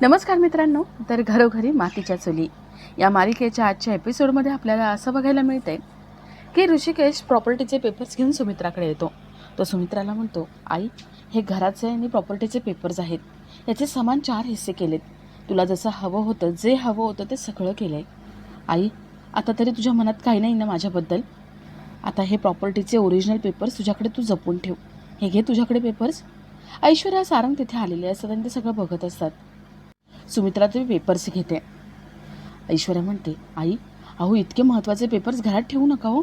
नमस्कार मित्रांनो तर घरोघरी मातीच्या चुली. या मालिकेच्या आजच्या एपिसोडमध्ये आपल्याला असं बघायला मिळतंय की ऋषिकेश प्रॉपर्टीचे पेपर्स घेऊन सुमित्राकडे येतो. तो सुमित्राला म्हणतो आई हे घराचे आणि प्रॉपर्टीचे पेपर्स आहेत. याचे समान चार हिस्से केलेत. तुला जसं हवं होतं जे हवं होतं ते सगळं केलं आहे आई आता तरी तुझ्या मनात काही नाही ना माझ्याबद्दल? आता हे प्रॉपर्टीचे ओरिजिनल पेपर्स तुझ्याकडे तू जपून ठेव. हे घे तुझ्याकडे पेपर्स ऐश्वर्या सारंग तिथे आलेले असतात आणि ते सगळं बघत असतात. सुमित्रा ते पेपर्स घेते. ऐश्वर्या म्हणते आई अहो इतके महत्त्वाचे पेपर्स घरात ठेवू नका हो.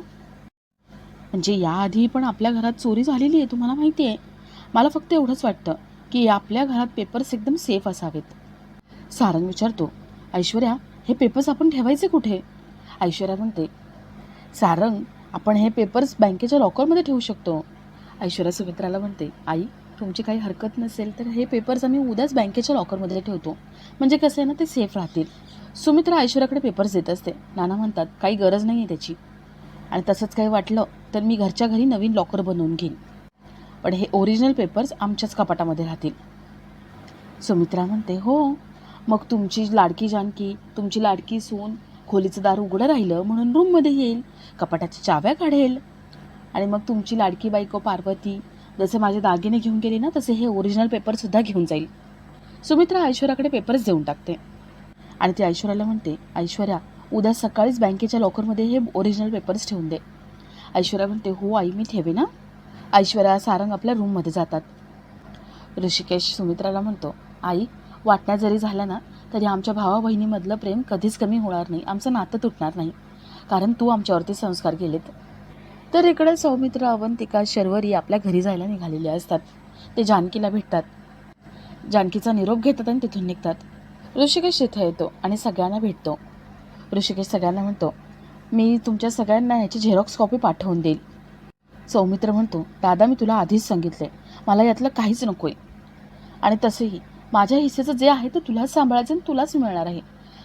म्हणजे याआधी पण आपल्या घरात चोरी झालेली आहे तुम्हाला माहिती आहे. मला फक्त एवढंच वाटतं की आपल्या घरात पेपर्स एकदम सेफ असावेत. सारंग विचारतो ऐश्वर्या हे पेपर्स आपण ठेवायचे कुठे? ऐश्वर्या म्हणते सारंग आपण हे पेपर्स बँकेच्या लॉकरमध्ये ठेवू शकतो. ऐश्वर्या सुमित्राला म्हणते आई तुमची काही हरकत नसेल तर हे पेपर्स आम्ही उद्याच बँकेच्या लॉकरमध्ये ठेवतो. म्हणजे कसं आहे ना ते सेफ राहतील. सुमित्रा ऐश्वर्याकडे पेपर्स देत असते. नाना म्हणतात काही गरज नाही आहे त्याची. आणि तसंच काही वाटलं तर मी घरच्या घरी नवीन लॉकर बनवून घेईन. पण हे ओरिजिनल पेपर्स आमच्याच कपाटामध्ये राहतील. सुमित्रा म्हणते हो मग तुमची लाडकी जानकी तुमची लाडकी सून खोलीचं दार उघडं राहिलं म्हणून रूममध्ये येईल कपाटाच्या चाव्या काढेल. आणि मग तुमची लाडकी बायको पार्वती जसे माझे दागिने घेऊन गेले ना तसे हे ओरिजिनल पेपरसुद्धा घेऊन जाईल. सुमित्रा ऐश्वर्याकडे पेपर्स देऊन टाकते. आणि ती ऐश्वर्याला म्हणते ऐश्वर्या उद्या सकाळीच बँकेच्या लॉकरमध्ये हे ओरिजिनल पेपर्स ठेवून दे. ऐश्वर्या म्हणते हो आई मी ठेवे ना ऐश्वर्या सारंग आपल्या रूममध्ये जातात. ऋषिकेश सुमित्राला म्हणतो आई वाटण्या जरी झाल्या ना तरी आमच्या भावा बहिणीमधलं प्रेम कधीच कमी होणार नाही. आमचं नातं तुटणार नाही. कारण तू आमच्यावरती संस्कार केलेत. तर इकडे सौमित्र अवंतिका शर्वरी आपल्या घरी जायला निघालेले असतात. ते जानकीला भेटतात. जानकीचा निरोप घेतात आणि तिथून निघतात. ऋषिकेश इथं येतो आणि सगळ्यांना भेटतो. ऋषिकेश सगळ्यांना म्हणतो मी तुमच्या सगळ्यांना ह्याची झेरॉक्स कॉपी पाठवून देईल. सौमित्र म्हणतो दादा मी तुला आधीच सांगितले मला यातलं काहीच नको आहे आणि तसंही माझ्या हिस्सेचं जे आहे ते तुलाच सांभाळायचं आणि तुलाच मिळणार आहे.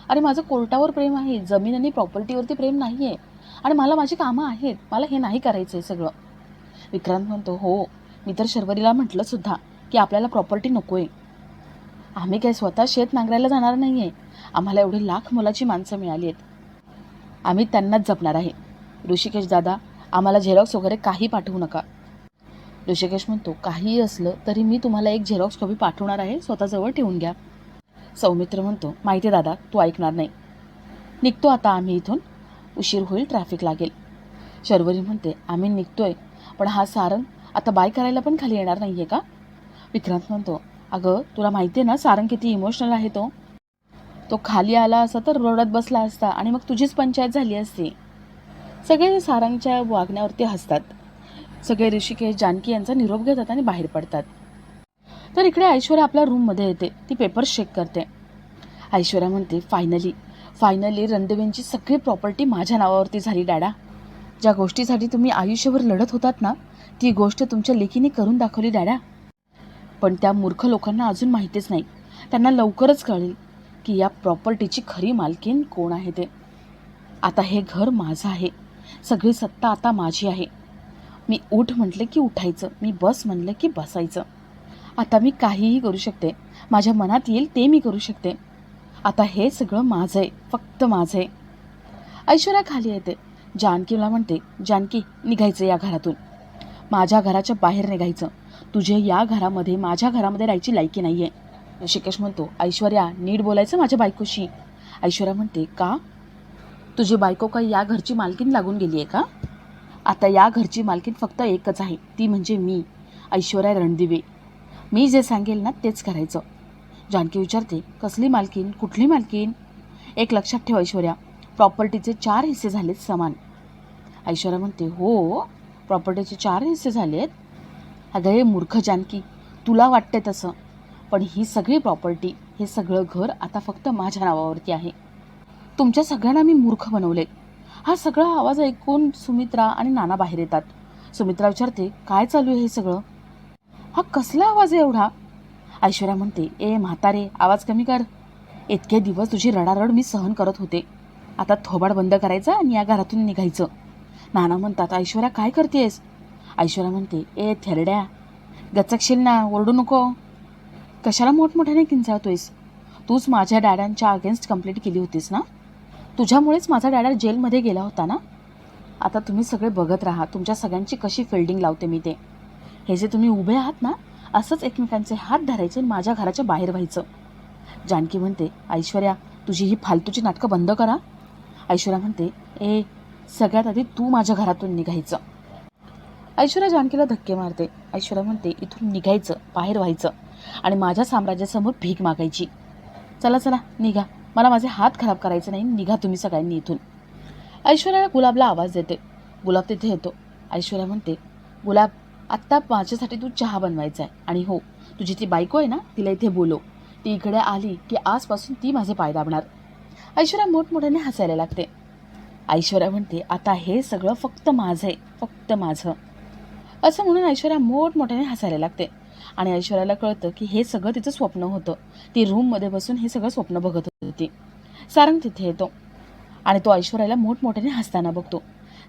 अरे माझं कोर्टावर प्रेम आहे. जमीन आणि प्रॉपर्टीवरती प्रेम नाही आहे आणि मला माझी कामं आहेत. मला हे नाही करायचं आहे सगळं. विक्रांत म्हणतो हो मी तर शर्वरीला म्हटलं सुद्धा की आपल्याला प्रॉपर्टी नको आहे आम्ही काय स्वतः शेत नांगरायला जाणार नाही आहे आम्हाला एवढी लाख मुलाची माणसं मिळाली आहेत. आम्ही त्यांनाच जपणार आहे. ऋषिकेश दादा आम्हाला झेरॉक्स वगैरे काही पाठवू नका. ऋषिकेश म्हणतो काहीही असलं तरी मी तुम्हाला एक झेरॉक्स कॉपी पाठवणार आहे. स्वतःजवळ ठेवून घ्या. सौमित्र म्हणतो माहिती आहे दादा तू ऐकणार नाही. निघतो आता आम्ही इथून. उशीर होईल ट्रॅफिक लागेल. शर्वरी म्हणते आम्ही निघतोय पण हा सारंग आता बाय करायला पण खाली येणार नाही आहे का? विक्रांत म्हणतो अगं तुला माहिती आहे ना सारंग किती इमोशनल आहे तो? तो खाली आला असता तर रोडात बसला असता आणि मग तुझीच पंचायत झाली असती. सगळे सारंगच्या वागण्यावरती हसतात. सगळे ऋषिकेश जानकी यांचा निरोप घेतात आणि बाहेर पडतात. तर इकडे ऐश्वर्या आपल्या रूममध्ये येते. ती पेपर्स चेक करते. ऐश्वर्या म्हणते फायनली फायनली रणदेवींची सगळी प्रॉपर्टी माझ्या नावावरती झाली डॅडा ज्या गोष्टीसाठी तुम्ही आयुष्यभर लढत होतात ना ती गोष्ट तुमच्या लेखीने करून दाखवली डॅडा पण त्या मूर्ख लोकांना अजून माहितीच नाही. त्यांना लवकरच कळेल की या प्रॉपर्टीची खरी मालकीन कोण आहे ते. आता हे घर माझं आहे. सगळी सत्ता आता माझी आहे. मी उठ म्हटलं की उठायचं. मी बस म्हणलं की बसायचं. आता मी काहीही करू शकते. माझ्या मनात येईल ते मी करू शकते. आता हे सगळं माझं आहे फक्त माझं आहे. ऐश्वर्या खाली येते. जानकीला म्हणते जानकी निघायचं या घरातून. माझ्या घराच्या बाहेर निघायचं. तुझे या घरामध्ये माझ्या घरामध्ये राहायची लायकी नाही आहे ऋषिकेश म्हणतो ऐश्वर्या नीट बोलायचं माझ्या बायकोशी. ऐश्वर्या म्हणते का? तुझी बायको का या घरची मालकीन लागून गेली आहे का? आता या घरची मालकीन फक्त एकच आहे ती म्हणजे मी ऐश्वर्या रणदिवे. मी जे सांगेल ना तेच करायचं. जानकी विचारते कसली मालकीन कुठली मालकीन एक लक्षात ठेव ऐश्वर्या प्रॉपर्टीचे चार हिस्से झालेत समान. ऐश्वर्या म्हणते हो? प्रॉपर्टीचे चार हिस्से झालेत? अगं हे मूर्ख जानकी तुला वाटते तसं पण ही सगळी प्रॉपर्टी हे सगळं घर आता फक्त माझ्या नावावरती आहे. तुमच्या सगळ्यांना मी मूर्ख बनवले. हा सगळा आवाज ऐकून सुमित्रा आणि नाना बाहेर येतात. सुमित्रा विचारते काय चालू आहे हे सगळं? हा कसला आवाज आहे एवढा? ऐश्वर्या म्हणते ए म्हातारे आवाज कमी कर. इतके दिवस तुझी रडारड मी सहन करत होते. आता थोबाड बंद करायचा आणि या घरातून निघायचं. नाना म्हणतात ऐश्वर्या काय करतेस? ऐश्वर्या म्हणते ए थेरड्या गचकशील ना ओरडू नको. कशाला मोठमोठ्याने किंचाळतोयस? तूच माझ्या डॅड्यांच्या अगेन्स्ट कंप्लेंट केली होतीस ना? तुझ्यामुळेच माझा डॅडा जेलमध्ये गेला होता ना? आता तुम्ही सगळे बघत राहा तुमच्या सगळ्यांची कशी फिल्डिंग लावते मी ते. हे जे तुम्ही उभे आहात ना असंच एकमेकांचे हात धरायचे आणि माझ्या घराच्या बाहेर व्हायचं. जानकी म्हणते ऐश्वर्या तुझी ही फालतूची नाटकं बंद करा. ऐश्वर्या म्हणते ए सगळ्यात आधी तू माझ्या घरातून निघायचं. ऐश्वर्या जानकीला धक्के मारते. ऐश्वर्या म्हणते इथून निघायचं बाहेर व्हायचं आणि माझ्या साम्राज्यासमोर भीक मागायची. चला चला निघा. मला माझे हात खराब करायचे नाही. निघा तुम्ही सगळ्यांनी इथून. ऐश्वर्याला गुलाबला आवाज देते. गुलाब तिथे येतो. ऐश्वर्या म्हणते गुलाब आत्ता माझ्यासाठी तू चहा बनवायचा आहे. आणि हो तुझी ती बायको आहे ना तिला इथे बोलो ती इकडे आली की आजपासून ती माझे पाय दाबणार. ऐश्वर्या मोठमोठ्याने हसायला लागते. ऐश्वर्या म्हणते आता हे सगळं फक्त माझं आहे फक्त माझं. असं म्हणून ऐश्वर्या मोठमोठ्याने हसायला लागते. आणि ऐश्वर्याला कळतं की हे सगळं तिचं स्वप्न होतं. ती रूममध्ये बसून हे सगळं स्वप्न बघत होती. सारंग तिथे येतो. आणि तो ऐश्वर्याला मोठमोठ्याने हसताना बघतो.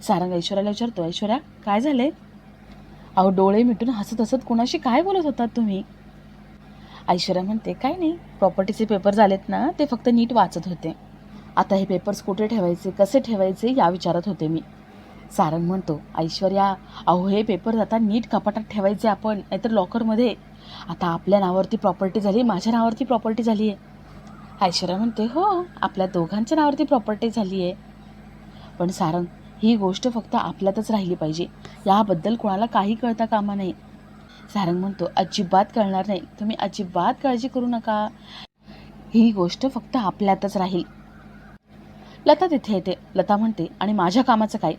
सारंग ऐश्वर्याला विचारतो ऐश्वर्या काय झाले अहो डोळे मिटून हसत हसत कोणाशी काय बोलत होतात तुम्ही? ऐश्वर्या म्हणते काय नाही प्रॉपर्टीचे पेपर झालेत ना ते फक्त नीट वाचत होते. आता हे पेपर्स कुठे ठेवायचे कसे ठेवायचे या विचारत होते मी. सारंग म्हणतो ऐश्वर्या अहो हे पेपर आता नीट कपाटात ठेवायचे आपण नाहीतर लॉकरमध्ये आता आपल्या नावावरती प्रॉपर्टी झाली माझ्या नावावरती प्रॉपर्टी झाली आहे ऐश्वर्या म्हणते हो आपल्या दोघांच्या नावावरती प्रॉपर्टी झाली आहे पण सारंग ही गोष्ट फक्त आपल्यातच राहिली पाहिजे. याबद्दल कोणाला काही कळता कामा नाही सारंग म्हणतो अजिबात कळणार नाही. तुम्ही अजिबात काळजी करू नका. ही गोष्ट फक्त आपल्यातच राहील. लता तिथे येते. लता म्हणते आणि माझ्या कामाचं काय?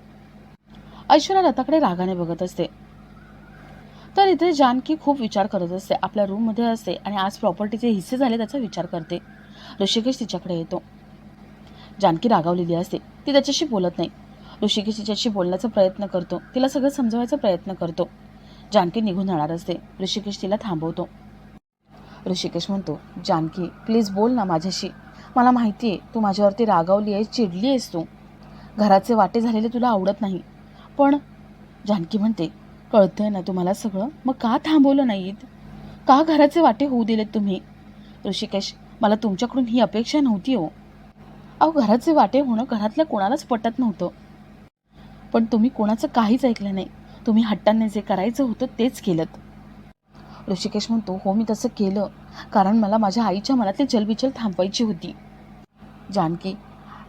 ऐश्वर्या लताकडे रागाने बघत असते. तर इथे जानकी खूप विचार करत असते. आपल्या रूममध्ये असते आणि आज प्रॉपर्टीचे हिस्से झाले त्याचा विचार करते. ऋषिकेश तिच्याकडे येतो. जानकी रागावलेली असते. ती त्याच्याशी बोलत नाही. ऋषिकेश तिच्याशी बोलण्याचा प्रयत्न करतो. तिला सगळं समजवायचा प्रयत्न करतो. जानकी निघून जाणार असते. ऋषिकेश तिला थांबवतो. ऋषिकेश म्हणतो जानकी प्लीज बोल ना माझ्याशी. मला माहिती आहे तू माझ्यावरती रागावली आहेस चिडली आहेस तू. घराचे वाटे झालेले तुला आवडत नाही. पण जानकी म्हणते कळतंय ना तुम्हाला सगळं? मग का थांबवलं नाहीत? का घराचे वाटे होऊ दिलेत तुम्ही? ऋषिकेश मला तुमच्याकडून ही अपेक्षा नव्हती हो. अहो घराचे वाटे होणं घरातल्या कोणालाच पटत नव्हतं. पण तुम्ही कोणाचं काहीच ऐकलं नाही. तुम्ही हट्टाने जे करायचं होतं तेच केलं ऋषिकेश म्हणतो हो मी तसं केलं. कारण मला माझ्या आईच्या मनातली जलबिचल थांबवायची होती. जानकी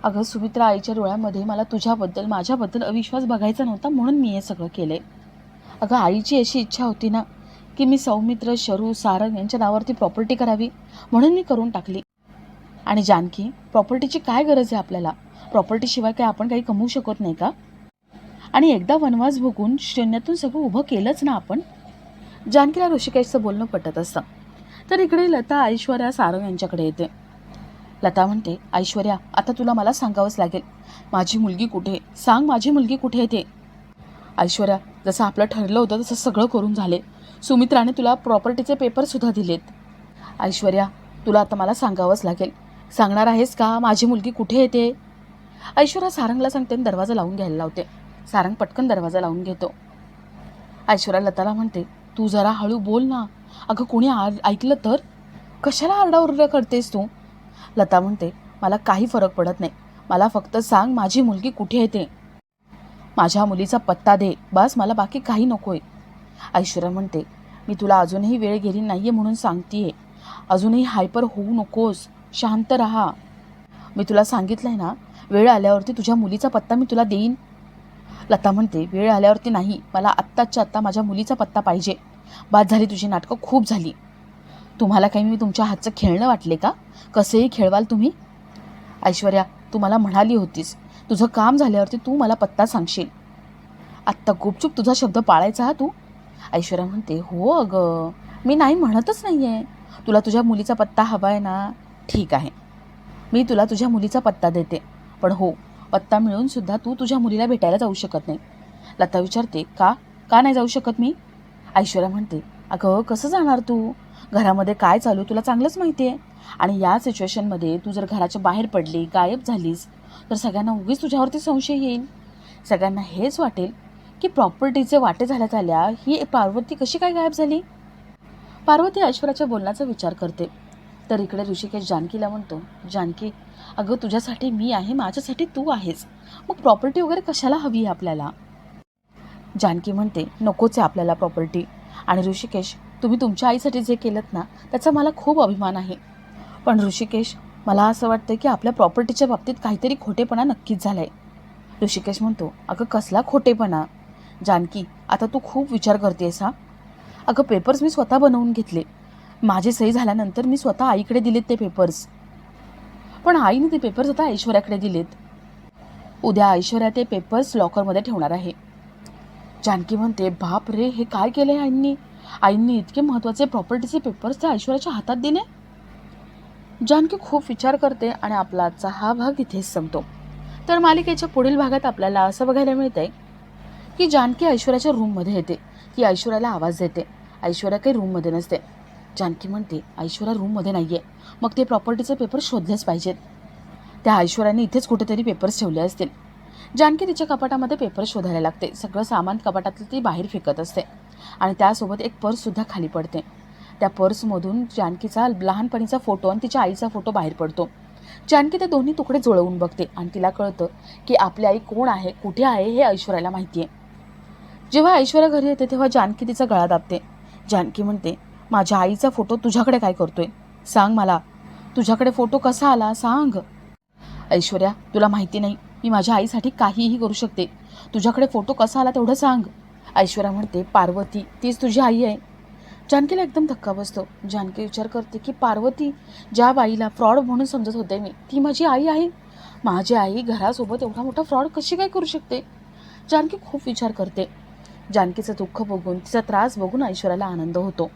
अगं सुमित्रा आईच्या डोळ्यामध्ये मला तुझ्याबद्दल माझ्याबद्दल अविश्वास बघायचा नव्हता म्हणून मी हे सगळं केलं आहे अगं आईची अशी इच्छा होती ना की मी सौमित्र शरू सारंग यांच्या नावावरती प्रॉपर्टी करावी म्हणून मी करून टाकली. आणि जानकी प्रॉपर्टीची काय गरज आहे आपल्याला? प्रॉपर्टीशिवाय काय आपण काही कमवू शकत नाही का? आणि एकदा वनवास भोगून शून्यातून सगळं उभं केलंच ना आपण? जानकीला ऋषिकेशचं बोलणं पटत असतं. तर इकडे लता ऐश्वर्या सारंग यांच्याकडे येते. लता म्हणते ऐश्वर्या आता तुला मला सांगावंच लागेल. माझी मुलगी कुठे? सांग माझी मुलगी कुठे येते ऐश्वर्या जसं आपलं ठरलं होतं तसं सगळं करून झाले. सुमित्राने तुला प्रॉपर्टीचे पेपरसुद्धा दिलेत. ऐश्वर्या तुला आता मला सांगावंच लागेल. सांगणार आहेस का? माझी मुलगी कुठे येते ऐश्वर्या सारंगला सांगते आणि दरवाजा लावून घ्यायला लावते. सारंग पटकन दरवाजा लावून घेतो. ऐश्वर्या लताला म्हणते तू जरा हळू बोल ना. अगं कोणी आर ऐकलं तर? कशाला आरडाओरडा करतेस तू? लता म्हणते मला काही फरक पडत नाही. मला फक्त सांग माझी मुलगी कुठे येते माझ्या मुलीचा पत्ता दे. बस मला बाकी काही नको आहे ऐश्वर्या म्हणते मी तुला अजूनही वेळ गेली नाही आहे म्हणून सांगतीये. अजूनही हायपर होऊ नकोस. शांत राहा. मी तुला सांगितलं आहे ना वेळ आल्यावरती तुझ्या मुलीचा पत्ता मी तुला देईन. लता म्हणते वेळ आल्यावरती नाही मला आत्ताच्या आत्ता माझ्या मुलीचा पत्ता पाहिजे. बाद झाली तुझी नाटकं खूप झाली. तुम्हाला काही मी तुमच्या हातचं खेळणं वाटले का? कसेही खेळवाल तुम्ही. ऐश्वर्या तू मला म्हणाली होतीस. तुझं काम झाल्यावरती तू मला पत्ता सांगशील. आत्ता गुपचूप तुझा शब्द पाळायचा हा तू? ऐश्वर्या म्हणते हो अगं. मी नाही म्हणतच नाही आहे तुला तुझ्या मुलीचा पत्ता हवा आहे ना ठीक आहे. मी तुला तुझ्या मुलीचा पत्ता देते. पण हो पत्ता मिळूनसुद्धा तू तुझ्या मुलीला भेटायला जाऊ शकत नाही. लता विचारते का? का नाही जाऊ शकत मी? ऐश्वर्या म्हणते अगं कसं जाणार तू? घरामध्ये काय चालू तुला चांगलंच माहिती आहे. आणि या सिच्युएशनमध्ये तू जर घराच्या बाहेर पडली गायब झालीस तर सगळ्यांना उगीच तुझ्यावरती संशय येईल. सगळ्यांना हेच वाटेल की प्रॉपर्टीचे वाटे झाल्यात आल्या ही पार्वती कशी काय गायब झाली? पार्वती ऐश्वर्याच्या बोलण्याचा विचार करते. तर इकडे ऋषिकेश जानकीला म्हणतो जानकी अगं तुझ्यासाठी मी आहे माझ्यासाठी तू आहेस. मग प्रॉपर्टी वगैरे कशाला हवी आहे आपल्याला? जानकी म्हणते नकोच आहे आपल्याला प्रॉपर्टी आणि ऋषिकेश तुम्ही तुमच्या आईसाठी जे केलं ना त्याचा मला खूप अभिमान आहे. पण ऋषिकेश मला असं वाटतं की आपल्या प्रॉपर्टीच्या बाबतीत काहीतरी खोटेपणा नक्कीच झाला आहे ऋषिकेश म्हणतो अगं कसला खोटेपणा? जानकी आता तू खूप विचार करतेस हा? अगं पेपर्स मी स्वतः बनवून घेतले. माझी सही झाल्यानंतर मी स्वतः आईकडे दिलेत ते पेपर्स पण आईने ते पेपर्स आता ऐश्वर्याकडे दिलेत. उद्या ऐश्वर्या ते पेपर्स लॉकरमध्ये ठेवणार आहे. जानकी म्हणते बाप रे हे काय केलं आहे आईंनी? आईंनी इतके महत्त्वाचे प्रॉपर्टीचे पेपर्स त्या ऐश्वर्याच्या हातात दिले? जानकी खूप विचार करते आणि आपला आजचा हा भाग इथेच संपतो. तर मालिकेच्या पुढील भागात आपल्याला असं बघायला मिळतंय की जानकी ऐश्वर्याच्या रूममध्ये येते. ती ऐश्वर्याला आवाज देते. ऐश्वर्या काही रूममध्ये नसते. जानकी म्हणते ऐश्वर्या रूममध्ये नाही आहे मग ते प्रॉपर्टीचे पेपर शोधलेच पाहिजेत. त्या ऐश्वर्याने इथेच कुठेतरी पेपर्स ठेवले असतील. जानकी तिच्या कपाटामध्ये पेपर शोधायला लागते. सगळं सामान कपाटातलं ती बाहेर फेकत असते. आणि त्यासोबत एक पर्ससुद्धा खाली पडते. त्या पर्समधून जानकीचा लहानपणीचा फोटो आणि तिच्या आईचा फोटो बाहेर पडतो. जानकी ते दोन्ही तुकडे जुळवून बघते आणि तिला कळतं की आपली आई कोण आहे कुठे आहे हे ऐश्वर्याला माहिती आहे जेव्हा ऐश्वर्या घरी येते तेव्हा जानकी तिचा गळा दाबते. जानकी म्हणते माझ्या आईचा फोटो तुझ्याकडे काय करतोय? सांग मला. तुझ्याकडे फोटो कसा आला? सांग. ऐश्वर्या तुला माहिती नाही. मी माझ्या आईसाठी काहीही करू शकते. तुझ्याकडे फोटो कसा आला तेवढं सांग. ऐश्वर्या म्हणते पार्वती तीच तुझी आई आहे. जानकीला एकदम धक्का बसतो. जानकी विचार करते की पार्वती ज्या बाईला फ्रॉड म्हणून समजत होते मी ती माझी आई आहे. माझी आई घरासोबत एवढा मोठा फ्रॉड कशी काय करू शकते? जानकी खूप विचार करते. जानकीचं दुःख बघून तिचा त्रास बघून ऐश्वर्याला आनंद होतो.